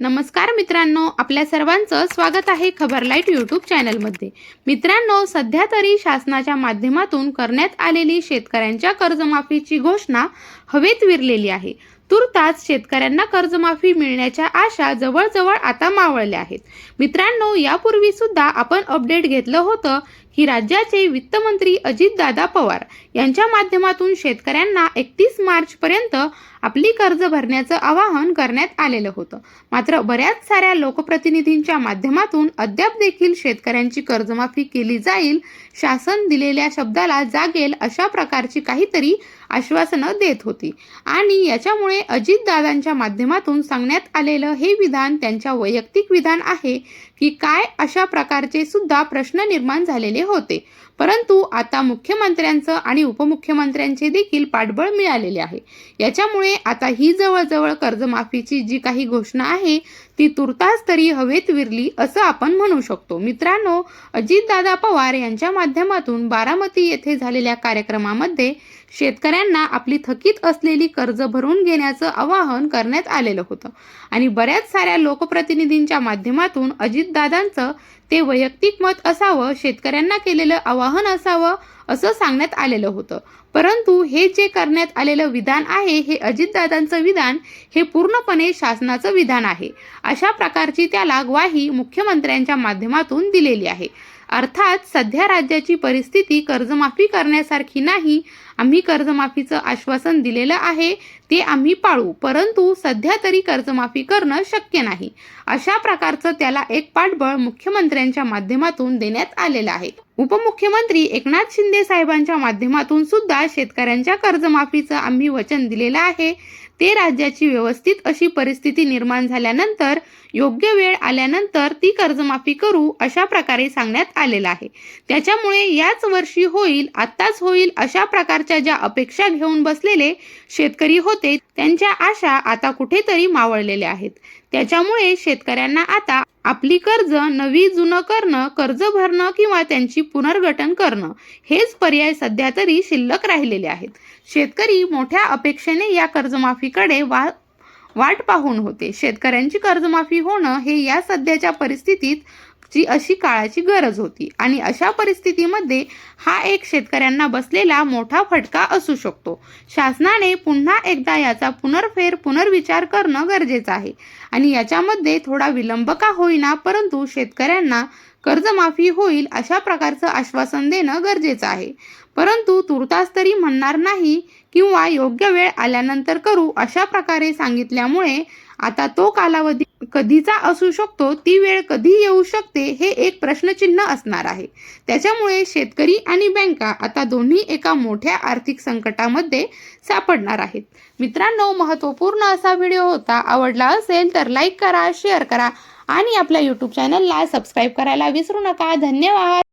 नमस्कार मित्रांनो आपल्या सर्वांचं स्वागत आहे खबरलाईट यूट्यूब चॅनलमध्ये. मित्रांनो सध्या तरी शासनाच्या माध्यमातून करण्यात आलेली शेतकऱ्यांच्या कर्जमाफीची घोषणा हवेत विरलेली आहे. तुर्तास शेतकऱ्यांना कर्जमाफी मिळण्याच्या आशा जवळजवळ आता मावळल्या आहेत. मित्रांनो यापूर्वी सुद्धा आपण अपडेट घेतलं होतं की राज्याचे वित्तमंत्री अजितदादा पवार यांच्या माध्यमातून शेतकऱ्यांना एकतीस मार्चपर्यंत आपली कर्ज भरण्याचं आवाहन करण्यात आलेलं होतं. मात्र बऱ्याच साऱ्या लोकप्रतिनिधींच्या माध्यमातून अद्याप देखील शेतकऱ्यांची कर्जमाफी केली जाईल शासन दिलेल्या शब्दाला जागेल अशा प्रकारची काहीतरी आश्वासनं देत होती. आणि याच्यामुळे अजितदादांच्या माध्यमातून सांगण्यात आलेलं हे विधान त्यांच्या वैयक्तिक विधान आहे. की काय अशा प्रकारचे सुद्धा प्रश्न निर्माण झालेले होते. परंतु आता मुख्यमंत्र्यांचं आणि उपमुख्यमंत्र्यांचे देखील पाठबळ मिळालेले आहे. याच्यामुळे आता ही जवळजवळ कर्जमाफीची जी काही घोषणा आहे ती तुर्तास तरी हवेत विरली असं आपण म्हणू शकतो. मित्रांनो अजितदादा पवार यांच्या माध्यमातून बारामती येथे झालेल्या कार्यक्रमामध्ये शेतकऱ्यांना आपली थकीत असलेली कर्ज भरून घेण्याचं आवाहन करण्यात आलेलं होतं. आणि बऱ्याच साऱ्या लोकप्रतिनिधींच्या माध्यमातून अजित अजितदादांचं ते वैयक्तिक मत असावं शेतकऱ्यांना केलेलं आवाहन असावं असं सांगण्यात आलेलं होतं. परंतु हे जे करण्यात आलेलं विधान आहे हे अजितदादांचं विधान हे पूर्णपणे शासनाचं विधान आहे. अशा प्रकारची त्याला ग्वाही मुख्यमंत्र्यांच्या माध्यमातून दिलेली आहे. अर्थात सध्या राज्याची परिस्थिती कर्जमाफी करण्यासारखी नाही. आम्ही कर्जमाफीचं आश्वासन दिलेलं आहे ते आम्ही पाळू. परंतु सध्या तरी कर्जमाफी करणं शक्य नाही. अशा प्रकारचं त्याला एक पाठबळ यांच्या माध्यमातून देण्यात आलेलं आहे. उपमुख्यमंत्री एकनाथ शिंदे साहेबांच्या माध्यमातून सुद्धा शेतकऱ्यांच्या कर्जमाफीचं आम्ही वचन दिलेलं आहे. ते राज्याची व्यवस्थित अशी परिस्थिती निर्माण झाल्यानंतर योग्य वेळ आल्यानंतर ती कर्जमाफी करू अशा प्रकारे सांगण्यात आलेलं आहे. त्याच्यामुळे याच वर्षी होईल आत्ताच होईल अशा प्रकारच्या ज्या अपेक्षा घेऊन बसलेले शेतकरी होते त्यांच्या आशा आता कुठेतरी मावळलेल्या आहेत. त्याच्यामुळे शेतकऱ्यांना आता आपली कर्ज नवी जुनं करणं कर्ज भरणं किंवा त्यांची पुनर्गठन करणं हेच पर्याय सध्या तरी शिल्लक राहिलेले आहेत. शेतकरी मोठ्या अपेक्षेने या कर्जमाफीकडे वा वाट पाहून होते. शेतकऱ्यांची कर्जमाफी होणं हे या सध्याच्या परिस्थितीत ची अशी काळाची गरज होती. आणि अशा परिस्थितीमध्ये हा एक शेतकऱ्यांना बसलेला मोठा फटका असू शकतो. शासनाने पुन्हा एकदा याचा पुनर्फेर पुनर्विचार करणं गरजेचं आहे. आणि याच्यामध्ये थोडा विलंब का होईना परंतु शेतकऱ्यांना कर्जमाफी होईल अशा प्रकारचं आश्वासन देणं गरजेचं आहे. परंतु तुर्तास तरी म्हणणार नाही किंवा योग्य वेळ आल्यानंतर करू अशा प्रकारे सांगितल्यामुळे आता तो कालावधी कधीचा असू शकतो ती वेळ कधी येऊ शकते हे एक प्रश्नचिन्ह असणार आहे. त्याच्यामुळे शेतकरी आणि बँका आता दोन्ही एका मोठ्या आर्थिक संकटामध्ये सापडणार आहेत. मित्रांनो महत्त्वपूर्ण असा व्हिडिओ होता आवडला असेल तर लाईक करा शेअर करा आणि आपल्या यूट्यूब चॅनलला सबस्क्राईब करायला विसरू नका. धन्यवाद!